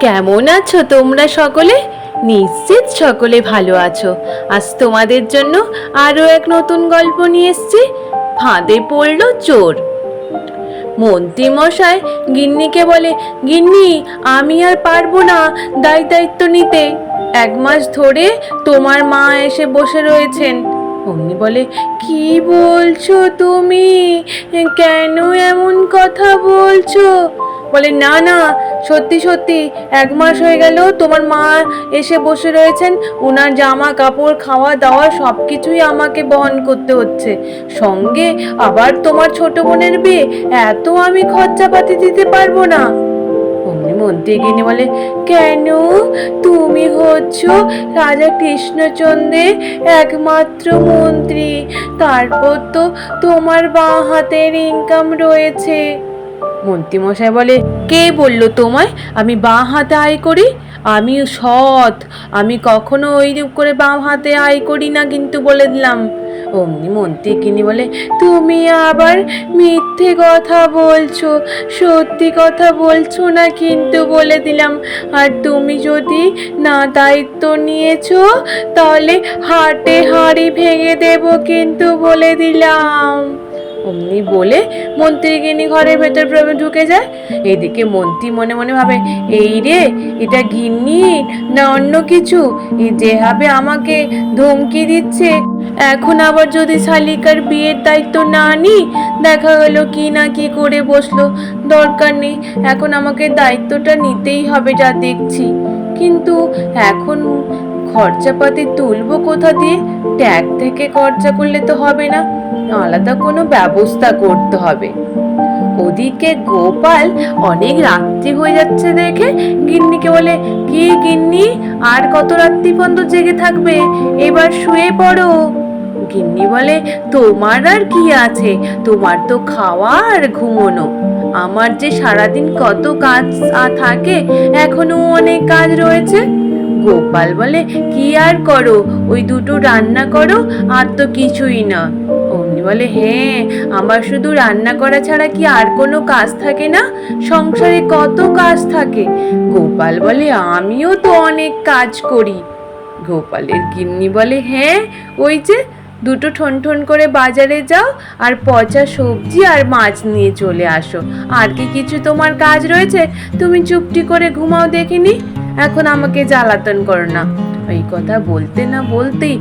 কেমন আছো তোমরা সকলে? নিশ্চিত সকলে ভালো আছো। আজ তোমাদের জন্য আরও এক নতুন গল্প নিয়ে এসছি। ফাঁদে পড়ল চোর। মন্ত্রী মশাই গিন্নিকে বলে, গিন্নি, আমি আর পারব না দায় দায়িত্ব নিতে। এক মাস ধরে তোমার মা এসে বসে রয়েছেন। অমনি বলে, কি বলছো তুমি? কেন এমন কথা বলছো? বলে, না না, সত্যি সত্যি, এক মাস হয়ে গেল তোমার মা এসে বসে রয়েছেন। ওনার জামা কাপড়, খাওয়া, দাওয়া সব কিছুই আমাকে বহন করতে হচ্ছে। সঙ্গে আবার তোমার ছোট বোনের বিয়ে, এত আমি খরচাপাতি দিতে পারব না। অমনি গিয়ে বলে, কেন? তুমি হচ্ছ রাজা কৃষ্ণচন্দ্রের একমাত্র মন্ত্রী। তারপর তো তোমার বাঁ হাতের ইনকাম রয়েছে। মন্ত্রীমশাই বলে, কে বলল তোমায়? আমি বাঁ হাতে আয় করি? আমি সৎ। আমি কখনো ওইরূপ করে বাম হাতে আয় করি না কিন্তু বলে দিলাম। অমনি মন্ত্রী কিনি বলে, তুমি আবার মিথ্যে কথা বলছো, সত্যি কথা বলছো না কিন্তু বলে দিলাম। আর তুমি যদি না দায়িত্ব নিয়েছো, তাহলে হাটে হাঁড়ি ভেঙে দেবো কিন্তু বলে দিলাম। অমনি বলে মন্ত্রীগিনি ঘরের ভেতর ঢুকে যায়। এদিকে মন্ত্রী মনে মনে ভাবে, এই রে, এটা গিন্নি? না অন্য কিছু? যেভাবে আমাকে ধমকি দিচ্ছে। এখন আবার যদি শালিকার বিয়ের দায়িত্ব না নি, দেখা গেল কি না কি করে বসল। দরকার নেই, এখন আমাকে দায়িত্বটা নিতেই হবে যা দেখছি। কিন্তু এখন খরচাপাতি তুলবো কোথা দিয়ে? ট্যাগ থেকে খরচা করলে তো হবে না। আলাদা কোনো ব্যবস্থা করতে হবে। ওদিকে গোপাল অনেক রাত্রি হয়ে যাচ্ছে দেখে। গিন্নিকে বলে, কি গিন্নি? আর কত রাত্রি পর্যন্ত জেগে থাকবে? এবার শুয়ে পড়ো। গিন্নি বলে, তোমার আর কি আছে? তোমার তো খাওয়া আর ঘুমোনো। আমার যে সারাদিন কত কাজ থাকে এখনও অনেক কাজ রয়েছে। গোপাল বলে, কি আর করো? ওই দুটো রান্না করো, আর তো কিছুই না। বলে হ্যাঁ আমার শুধু রান্না করা ছাড়া কি আর কোনো কাজ থাকে না? সংসারে কত কাজ থাকে। গোপাল বলে, আমিও তো অনেক কাজ করি। গোপালের গিন্নি বলে হ্যাঁ ওই যে দুটো ঠন ঠন করে বাজারে যাও আর পচা সবজি আর মাছ নিয়ে চলে আসো। আর কি কিছু তোমার কাজ রয়েছে? তুমি চুপটি করে ঘুমাও দেখিনি? এখন আমাকে জ্বালাতন করো না। ওই কথা বলতে না বলতেই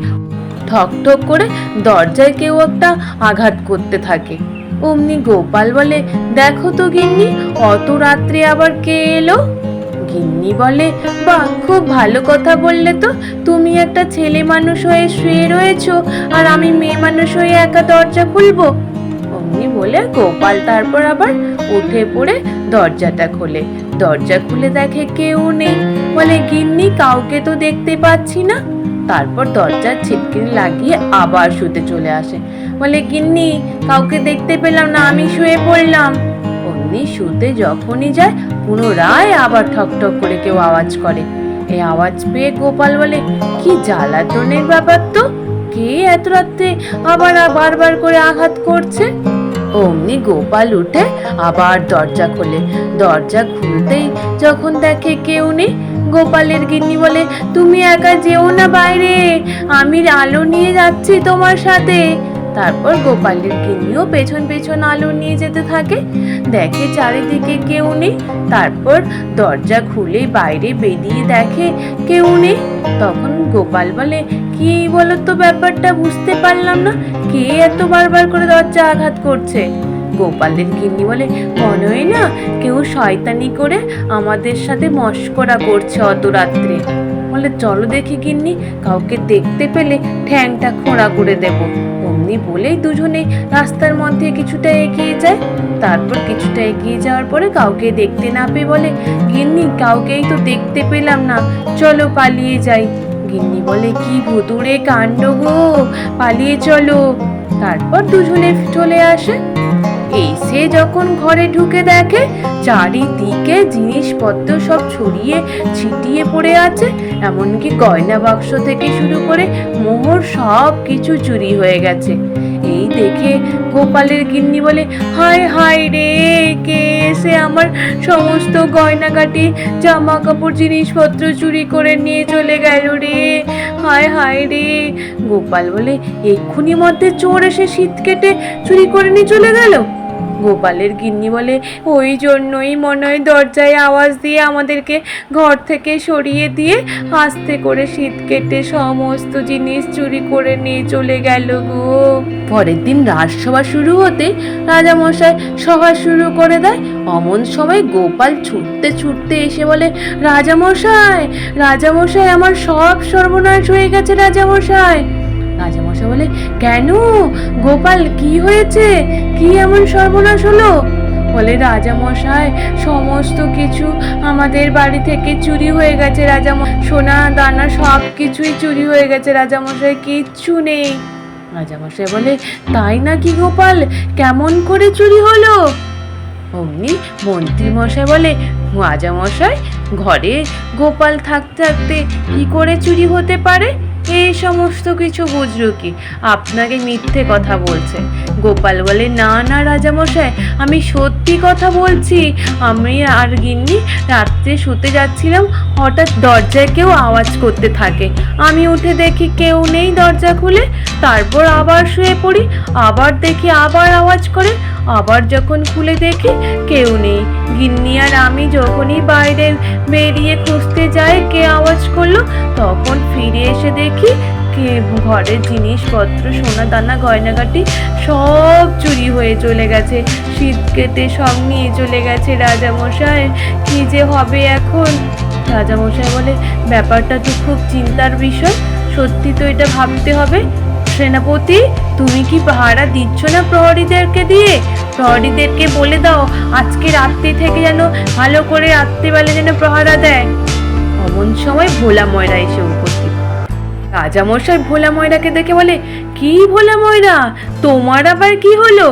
ঠক ঠক করে দরজায় কেউ একটা আঘাত করতে থাকে। অমনি গোপাল বলে, দেখো তো গিন্নি, অত রাত্রে আবার কে এলো? গিন্নি বলে, বাহ, খুব ভালো কথা বললে তো। তুমি একটা ছেলে মানুষ হয়ে শুয়ে রয়েছো, আর আমি মেয়ে মানুষ হয়ে একা দরজা খুলবো? অমনি বলে, গোপাল তারপর আবার উঠে পড়ে দরজাটা খোলে। দরজা খুলে দেখে কেউ নেই। বলে, গিন্নি, কাউকে তো দেখতে পাচ্ছি না। তারপর দরজার ছিটকিনি লাগিয়ে আবার শুতে চলে আসে। বলে, গিন্নি, কাউকে দেখতে পেলাম না, আমি শুয়ে পড়লাম। অমনি শুতে যখনই যায়, পুনরায় আবার ঠক ঠক করে কেউ আওয়াজ করে। এই আওয়াজ পেয়ে গোপাল বলে, কি জ্বালাতনের ব্যাপার তো? কে এত রাত্রে আবার বারবার করে আঘাত করছে? অমনি গোপাল উঠে আবার দরজা খোলে। দরজা খুলতেই যখন দেখে কেউ নেই গোপালের গিন্নি বলে, তুমি একা যেও না বাইরে, আমি আলো নিয়ে যাচ্ছি তোমার সাথে। তারপর গোপালের গিন্নিও পেছন পেছন আলো নিয়ে যেতে থাকে। দেখে চারিদিকে কেউ নেই। তারপর দরজা খুলে বাইরে বেরিয়ে দেখে কেউ নেই। তখন গোপাল বলে, কি বলো তো ব্যাপারটা বুঝতে পারলাম না। কে এত বারবার করে দরজা আঘাত করছে? গোপালের গিন্নি বলে মনে না, কেউ শয়তানি করে আমাদের সাথে মস্করা করছে অত রাত্রে। বলে, চলো দেখি গিন্নি, কাউকে দেখতে পেলে ঠ্যাংটা খোঁড়া করে দেব। অমনি বলেই দুজনে রাস্তার মধ্যে কিছুটা এগিয়ে যায়। তারপর কিছুটা এগিয়ে যাওয়ার পরে কাউকে দেখতে না পেয়ে বলে, গিন্নি, কাউকেই তো দেখতে পেলাম না, চলো পালিয়ে যাই। গিন্নি বলে, কি ভুতুড়ে কাণ্ড গো, পালিয়ে চলো। তারপর দুজনে চলে আসে। এসে যখন ঘরে ঢুকে দেখে, চারিদিকে জিনিসপত্র সব ছড়িয়ে ছিটিয়ে পড়ে আছে, এমনকি গয়না বাক্স থেকে শুরু করে মোহর সব কিছু চুরি হয়ে গেছে। এই দেখে গোপালের গিন্নি বলে, হায় হায় রে, কে এসে আমার সমস্ত গয়নাগাটি জামা কাপড় জিনিসপত্র চুরি করে নিয়ে চলে গেল রে? হায় হায় রে। গোপাল বলে, এক্ষুনি মধ্যে চোর এসে শীত কেটে চুরি করে নিয়ে চলে গেল? গোপালের গিন্নি বলে, ওই জন্যই মনে হয় দরজায় আওয়াজ দিয়ে আমাদেরকে ঘর থেকে সরিয়ে দিয়ে আস্তে করে শীত কেটে সমস্ত জিনিস চুরি করে নিয়ে চলে গেল গো। পরের দিন রাজসভা শুরু হতে রাজামশাই সভা শুরু করে দেয়। অমন সময় গোপাল ছুটতে ছুটতে এসে বলে, রাজামশাই রাজামশাই, আমার সব সর্বনাশ হয়ে গেছে রাজামশাই। রাজামশাই বলে, কেন? গোপাল, কি হয়েছে? কি এমন সর্বনাশ হলো? বলে, রাজামশাই, সমস্ত কিছু আমাদের বাড়ি থেকে চুরি হয়ে গেছে রাজা সোনা, দানা সব কিছুই চুরি হয়ে গেছে, রাজামশাই, কিচ্ছু নেই। রাজামশাই বলে, তাই নাকি গোপাল? কেমন করে চুরি হলো? অমনি মন্ত্রী মশাই বলে, রাজামশাই, ঘরে গোপাল থাকতে থাকতে কি করে চুরি হতে পারে? এই সমস্ত কিছু বুঝলো কি? আপনাকে মিথ্যে কথা বলছে। গোপাল বলে, না না, রাজামশাই, আমি সত্যি কথা বলছি। আমি আর গিন্নি রাত্রে শুতে যাচ্ছিলাম, হঠাৎ দরজায় কেউ আওয়াজ করতে থাকে। আমি উঠে দেখি কেউ নেই দরজা খুলে, তারপর আবার শুয়ে পড়ি, আবার দেখি আবার আওয়াজ করে, আবার যখন খুলে দেখি কেউ নেই। গিন্নি আর আমি যখনই বাইরে বেরিয়ে খুঁজতে যাই, কে আওয়াজ করল, তখন ফিরে এসে দেখি ঘরের জিনিসপত্র, সোনা দানা, গয়নাগাটি সব চুরি হয়ে চলে গেছে। শীত কেটে সব নিয়ে চলে গেছে রাজামশাই। কি যে হবে এখন? রাজামশাই বলে, ব্যাপারটা তো খুব চিন্তার বিষয়। সত্যি তো এটা ভাবতে হবে। সেনাপতি, তুমি কি পাহারা দিচ্ছ না প্রহরীদেরকে দিয়ে? প্রহরীদেরকে বলে দাও, আজকে রাত্রি থেকে যেন ভালো করে রাত্রিবেলা যেন প্রহারা দেয়। অমন সময় ভোলা ময়রা এসে রাজামশাই ভোলা ময়রাকে দেখে বলে, কি ভোলা ময়রা? তোমার আবার কি হলো?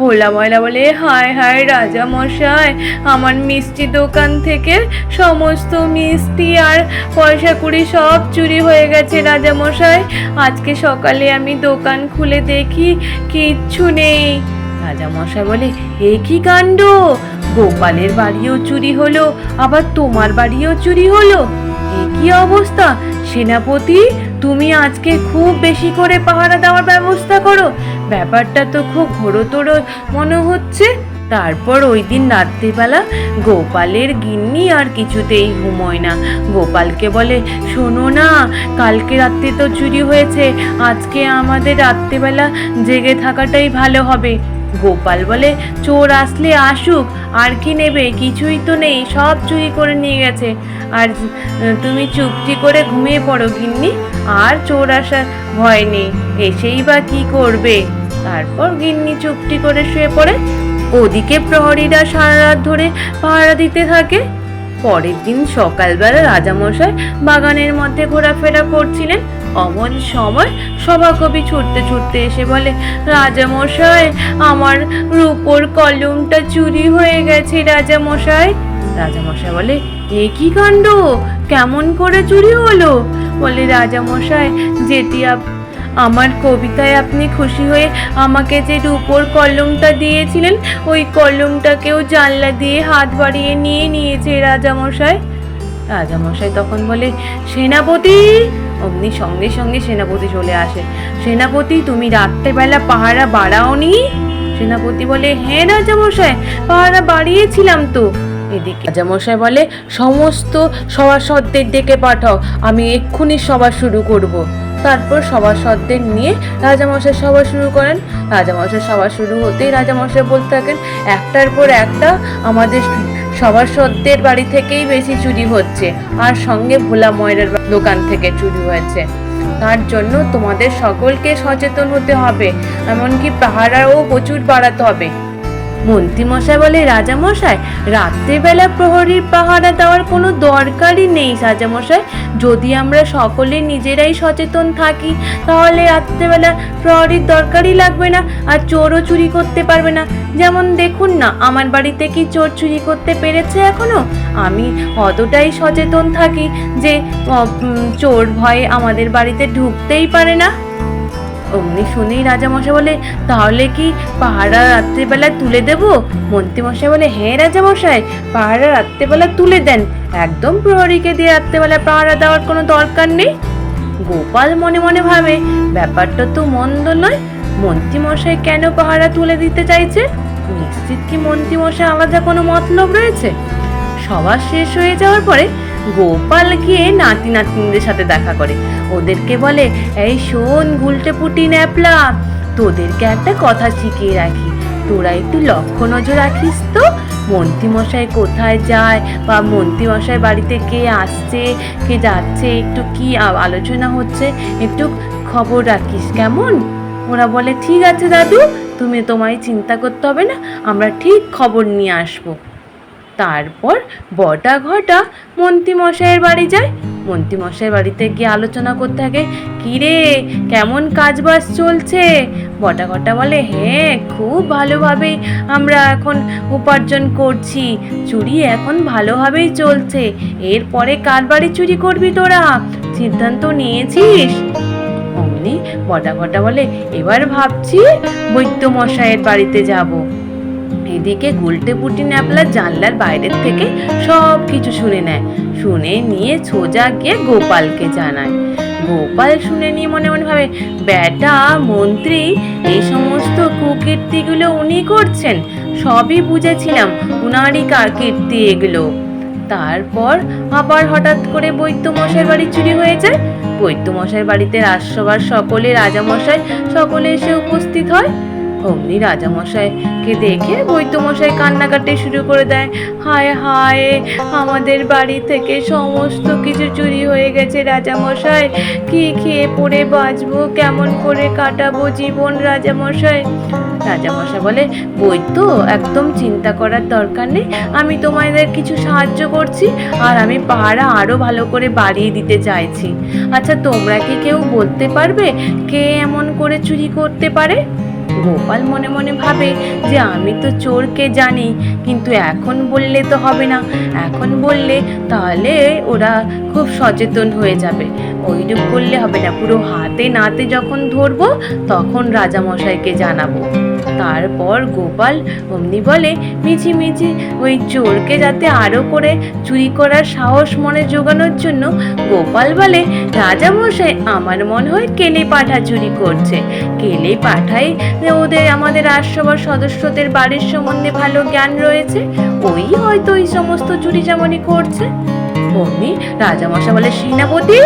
ভোলা ময়রা বলে, হায় হায় রাজা মশাই, আমার মিষ্টি দোকান থেকে সমস্ত মিষ্টি আর পয়সা কুড়ি সব চুরি হয়ে গেছে রাজা মশাই। আজকে সকালে আমি দোকান খুলে দেখি, কিচ্ছু নেই। রাজা মশাই বলে, এ কি কাণ্ড? গোপালের বাড়িও চুরি হলো, আবার তোমার বাড়িও চুরি হলো? এ কি অবস্থা? সেনাপতি তুমি আজকে খুব বেশি করে পাহারা দেওয়ার ব্যবস্থা করো। ব্যাপারটা তো খুব ঘোরতর মনে হচ্ছে। তারপর ওই দিন রাত্রিবেলা গোপালের গিন্নি আর কিছুতেই ঘুমোয় না। গোপালকে বলে, শোনো না, কালকে রাত্রে তো চুরি হয়েছে, আজকে আমাদের রাত্রিবেলা জেগে থাকাটাই ভালো হবে। গোপাল বলে, চোর আসলে আসুক, আর কি নেবে, কিছুই তো নেই, সব চুরি করে নিয়ে গেছে। আর তুমি চুপটি করে ঘুমিয়ে পড়ো গিন্নি। আর চোর আসার ভয় নেই। এসেই বা কি করবে? তারপর গিন্নি চুপটি করে শুয়ে পড়ে। ওদিকে প্রহরীরা সারা রাত ধরে পাহারা দিতে থাকে। পরের দিন সকালবেলা রাজামশাই বাগানের মধ্যে ঘোরাফেরা করছিলেন। অমন সময় সভাকবি ছুটতে ছুটতে এসে বলে, রাজামশাই, আমার রূপোর কলমটা চুরি হয়ে গেছে রাজামশাই। রাজামশাই বলে এ কি কাণ্ড? কেমন করে চুরি হলো? বলে রাজামশাই, যেটি আমার কবিতায় আপনি খুশি হয়ে আমাকে যে রূপোর কলমটা দিয়েছিলেন, ওই কলমটাকেও জানলা দিয়ে হাত বাড়িয়ে নিয়ে নিয়েছে রাজামশাই। রাজামশাই তখন বলে, সেনাপতি! অমনি সঙ্গে সঙ্গে সেনাপতি চলে আসে। সেনাপতি, তুমি রাত্রেবেলা পাহারা বাড়াওনি? সেনাপতি বলে হ্যাঁ রাজামশাই, পাহারা বাড়িয়েছিলাম তো। এদিকে। রাজামশাই বলে, সমস্ত সভাসদদের ডেকে পাঠাও, আমি এক্ষুনি সভা শুরু করব। তারপর সভাসদদের নিয়ে রাজামশাই সভা শুরু করেন। রাজামশাই সভা শুরু হতেই রাজামশাই বলতে থাকেন, একটার পর একটা আমাদের সভাসদদের বাড়ি থেকেই বেশি চুরি হচ্ছে, আর সঙ্গে ভোলা ময়রার দোকান থেকে চুরি হয়েছে। তার জন্য তোমাদের সকলকে সচেতন হতে হবে, এমনকি পাহারাও প্রচুর বাড়াতে হবে। মন্ত্রীমশাই বলে, রাজামশাই, রাত্রেবেলা প্রহরীর পাহারা দেওয়ার কোনো দরকারই নেই রাজামশাই। যদি আমরা সকলে নিজেরাই সচেতন থাকি, তাহলে রাত্রেবেলা প্রহরীর দরকারই লাগবে না আর চোরও চুরি করতে পারবে না। যেমন দেখুন না, আমার বাড়িতে কি চোর চুরি করতে পেরেছে এখনও? আমি অতটাই সচেতন থাকি যে চোর ভয়ে আমাদের বাড়িতে ঢুকতেই পারে না। অমনি শুনেই রাজামশাই বলে, তাহলে কি পাহারা রাত্রিবেলা তুলে দেব? মন্ত্রীমশাই বলে হ্যাঁ রাজামশাই পাহারা রাত্রিবেলা তুলে দেন। একদম প্রহরীকে দিয়ে রাত্রিবেলা পাহারা দেওয়ার কোনো দরকার নেই। গোপাল মনে মনে ভাবে, ব্যাপারটা তো মন্দ নয়। মন্ত্রীমশাই কেন পাহারা তুলে দিতে চাইছে? নিশ্চিত কি মন্ত্রীমশাই আলাদা কোনো মতলব রয়েছে? সবার শেষ হয়ে যাওয়ার পরে গোপাল গিয়ে নাতি নাতনিদের সাথে দেখা করে। ওদেরকে বলে, এই শোন গুলটে পুটি ন্যাপলা, তোদেরকে একটা কথা শিখিয়ে রাখি। তোরা একটু লক্ষ্য নজর রাখিস তো, মন্ত্রীমশাই কোথায় যায় বা মন্ত্রীমশাই বাড়িতে কে আসছে, কে যাচ্ছে, একটু কি আলোচনা হচ্ছে, একটু খবর রাখিস কেমন? ওরা বলে, ঠিক আছে দাদু, তুমি তোমায় চিন্তা করতে হবে না, আমরা ঠিক খবর নিয়ে আসব। তারপর বটা ঘটা মন্ত্রীমশাইয়ের বাড়ি যায় মন্ত্রীমশাইয়ের বাড়িতে গিয়ে আলোচনা করতে থাকে, কিরে, কেমন কাজবাজ চলছে? বটা ঘটা বলে হ্যাঁ খুব ভালোভাবেই আমরা এখন উপার্জন করছি, চুরি এখন ভালোভাবেই চলছে, এরপরে কার বাড়ি চুরি করবি তোরা, সিদ্ধান্ত নিয়েছিস? অমনি বটা বলে, এবার ভাবছি বৈদ্য মশাইয়ের বাড়িতে যাব। এদিকে গুলটে পুটি ন্যাপলা জানলার বাইরের থেকে সব কিছু শুনে নেয়। শুনে নিয়ে সোজা গিয়ে গোপালকে জানায়। গোপাল শুনে নিয়ে মনে মনে ভাবে, বেটা, মন্ত্রী, এই সমস্ত কুকীর্তিগুলো উনি করছেন। সবই বুঝেছিলাম উনারই কার কীর্তি এগুলো। তারপর আবার হঠাৎ করে বৈদ্যমশাইয়ের বাড়ি চুরি হয়ে যায়। বৈদ্যমশাইয়ের বাড়িতে রাজসভার সকলে রাজামশাই, সকলে এসে উপস্থিত হয়। অমনি রাজামশাইকে দেখে বৈদ্যমশাই কান্নাকাটি শুরু করে দেয়। হায় হায়, আমাদের বাড়ি থেকে সমস্ত কিছু চুরি হয়ে গেছে রাজামশাই। কি খেয়ে পড়ে বাঁচবো, কেমন করে কাটাবো জীবন রাজামশাই? রাজামশাই বলে, বৈদ্য, একদম চিন্তা করার দরকার নেই। আমি তোমাদের কিছু সাহায্য করছি আর আমি পাহারা আরও ভালো করে বাড়িয়ে দিতে চাইছি। আচ্ছা তোমরা কি কেউ বলতে পারবে কে এমন করে চুরি করতে পারে? গোপাল মনে মনে ভাবে যে আমি তো চোরকে জানি, কিন্তু এখন বললে তো হবে না। এখন বললে তাহলে ওরা খুব সচেতন হয়ে যাবে। ওইরূপ করলে হবে না। পুরো হাতে নাতে যখন ধরবো, তখন রাজামশাইকে জানাব। তারপর গোপাল অমনি বলে, মিছি মিছি, ওই চোরকে যাতে আরও করে চুরি করার সাহস মনে জোগানোর জন্য গোপাল বলে, রাজামশাই, আমার মনে হয় কেলে পাঠা চুরি করছে। কেলে পাঠাই ওদের, আমাদের রাজসভার সদস্যদের বাড়ির সম্বন্ধে ভালো জ্ঞান রয়েছে। ওই হয়তো ওই সমস্ত চুরি চামনি করছে। অমনি রাজামশাই বলে, সেনাপতি,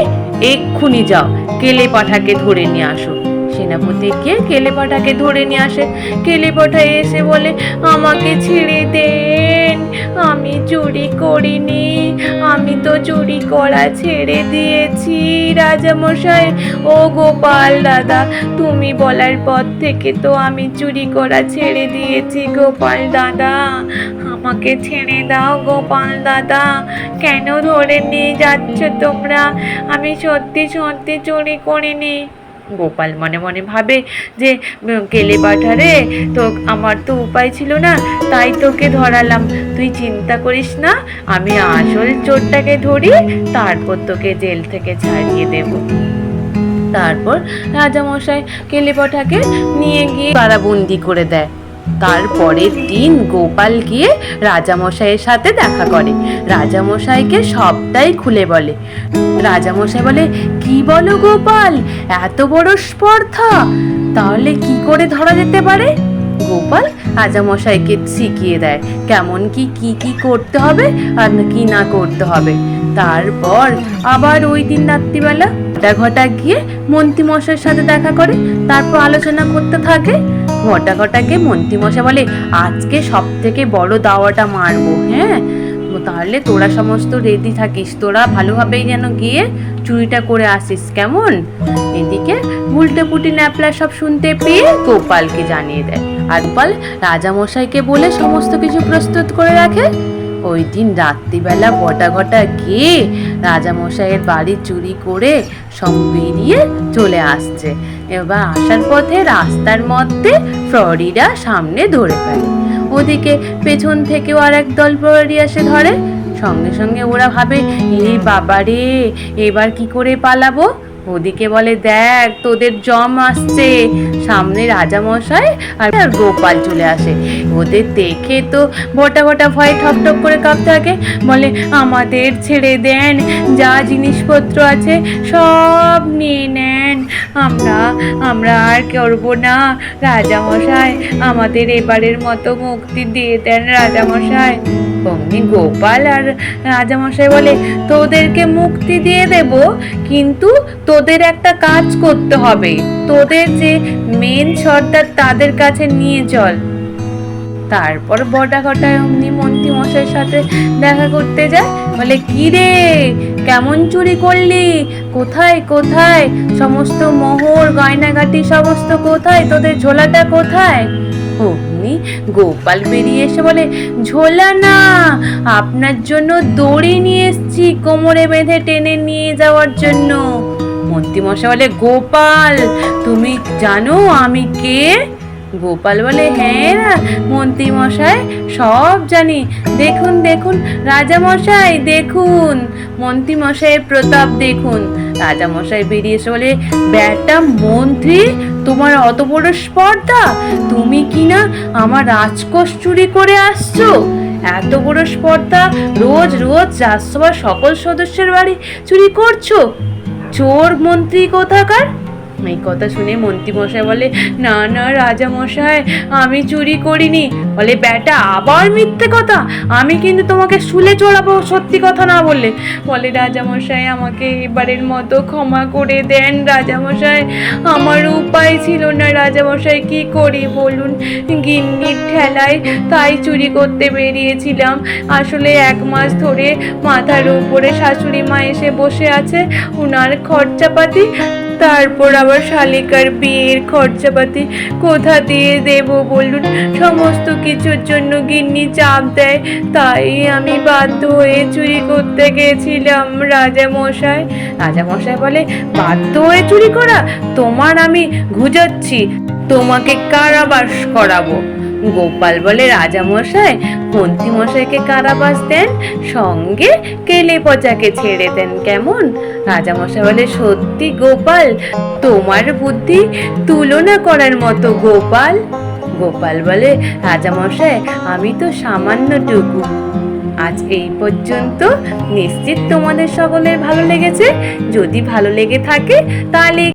এক্ষুনি যাও। কেলে পাঠাকে ধরে নিয়ে আসো। সেনাপতি গিয়ে কেলে পাঠাকে ধরে নিয়ে আসে। কেলে পাঠা এসে বলে, আমাকে ছেড়ে দেন। আমি চুরি করিনি। আমি তো চুরি করা ছেড়ে দিয়েছি রাজামশাই। ও গোপাল দাদা, তুমি বলার পর থেকে তো আমি চুরি করা ছেড়ে দিয়েছি গোপাল দাদা। আমাকে ছেড়ে দাও গোপাল দাদা। কেন ধরে নিয়ে যাচ্ছ তোমরা? আমি সত্যি সত্যি চুরি করিনি। গোপাল মনে মনে ভাবে যে কেলে পাঠারে, তো আমার তো উপায় ছিল না, তাই তোকে ধরালাম। তুই চিন্তা করিস না, আমি আসল চোরটাকে ধরি, তারপর তোকে জেল থেকে ছাড়িয়ে দেবো। তারপর রাজামশাই কেলে পাঠাকে নিয়ে গিয়ে তারা বন্দি করে দেয়। তারপরের দিন গোপাল গিয়ে রাজামশাইয়ের সাথে দেখা করে। রাজামশাইকে সবটাই খুলে বলে। রাজামশাই বলে, কি বলো গোপাল, এত বড় স্পর্ধা, তাহলে কি করে ধরা যেতে পারে? গোপাল রাজামশাইকে শিখিয়ে দেয়, কেমন কি কি কি করতে হবে আর কি না করতে হবে? তারপর আবার ওই দিন রাত্রিবেলা ঘটা ঘটা গিয়ে মন্ত্রীমশাইয়ের সাথে দেখা করে, তারপর আলোচনা করতে থাকে। ঘটা ঘটাকে মন্ত্রীমশা বলে, আজকে সব থেকে বড় দাওয়াটা মারবো হ্যাঁ? তাহলে তোরা সমস্ত রেডি থাকিস। তোরা ভালোভাবেই যেন গিয়ে চুরিটা করে আসিস, কেমন? এদিকে উল্টে পুটি ন্যাপলা সব শুনতে পেয়ে গোপালকে জানিয়ে দেয়। আর গোপাল রাজামশাইকে বলে, সমস্ত কিছু প্রস্তুত করে রাখে? ওই দিন রাত্রিবেলা বটা ঘটা গিয়ে রাজামশাইয়ের বাড়ি চুরি করে সব বেরিয়ে চলে আসছে। এবার আসার পথে রাস্তার মধ্যে ফ্রডিরা সামনে ধরে ফেলে। ওদিকে পেছন থেকেও আর এক দল প্রহরী এসে ধরে। সঙ্গে সঙ্গে ওরা ভাবে এই বাবা রে এবার কি করে পালাবো? ওদিকে বলে, দেখ, তোদের জম আসছে। সামনে রাজামশাই আর গোপাল চলে আসে। ওদের দেখে তো ভোটা ভোটা ভয়ে ঠপ করে কাঁপতে থাকে। বলে, আমাদের ছেড়ে দেন, যা জিনিসপত্র আছে সব নিয়ে নেন। আমরা আমরা আর করব না। রাজামশাই, আমাদের এবারের মতো মুক্তি দিয়ে দেন রাজামশাই। অমনি গোপাল আর রাজামশাই বলে, তোদেরকে মুক্তি দিয়ে দেব, কিন্তু তোদের একটা কাজ করতে হবে। তোদের যে মেন সর্দার তাদের কাছে নিয়ে চল। তারপর বটা ঘটায় অমনি মন্ত্রী মশাইয়ের সাথে দেখা করতে যায়। বলে কি রে কেমন চুরি করলি? কোথায় কোথায়? সমস্ত মোহর গয়নাগাটি সমস্ত কোথায়? তোদের ঝোলাটা কোথায়? অমনি গোপাল বেরিয়ে এসে বলে, ঝোলা না, আপনার জন্য দড়ি নিয়ে এসছি কোমরে বেঁধে টেনে নিয়ে যাওয়ার জন্য। মন্ত্রীমশাই বলে, গোপাল, তুমি জানো আমি কে? গোপাল বলে হ্যাঁ মন্ত্রী মশাই, সব জানি। দেখুন দেখুন, রাজা মশাই, দেখুন, মন্ত্রী মশাইয়ের প্রতাপ দেখুন। রাজা মশাই বেরিয়ে এসে বলে, ব্যাটা মন্ত্রী, তোমার অত বড় স্পর্ধা? তুমি কি না আমার রাজকোষ চুরি করে আসছো? এত বড় স্পর্ধা রোজ রোজ রাজসভার সকল সদস্যের বাড়ি চুরি করছ? চোর মন্ত্রী কোথাকার? এই কথা শুনে মন্ত্রীমশাই বলে, না না রাজা মশাই আমি চুরি করিনি। বলে, ব্যাটা, আবার মিথ্যে কথা। আমি কিন্তু তোমাকে শুলে চড়াবো, সত্যি কথা না বললে। বলে, রাজামশাই, আমাকে এবারের মতো ক্ষমা করে দেন, রাজামশাই। আমার উপায় ছিল না, রাজামশাই, কি করি বলুন? গিন্নির ঠেলায় তাই চুরি করতে বেরিয়েছিলাম। আসলে এক মাস ধরে মাথার উপরে শাশুড়ি মা এসে বসে আছে। উনার খরচাপাতি তারপর আবার শালিকার বিয়ের খরচাপাতি কোথা দিয়ে দেব বলুন? সমস্ত কিছুর জন্য গিন্নি চাপ দেয়। তাই আমি বাধ্য হয়ে চুরি করতে গেছিলাম রাজা মশাই রাজা মশাই বলে, বাধ্য হয়ে চুরি করা? তোমার আমি ঘুজাচ্ছি। তোমাকে কারাবাস করাবো। গোপাল বলে রাজা মশাই মন্ত্রী মশাইকে কারাবাস দেন, সঙ্গে কেলে পচাকে ছেড়ে দেন কেমন? রাজা মশাই বলে, সত্যি গোপাল, তোমার বুদ্ধি তুলনা করার মতো গোপাল? গোপাল বলে রাজা মশাই আমি তো সামান্যটুকু। আজ এই পর্যন্ত নিশ্চিত তোমাদের সকলের ভালো লেগেছে। যদি ভালো লেগে থাকে, তাহলে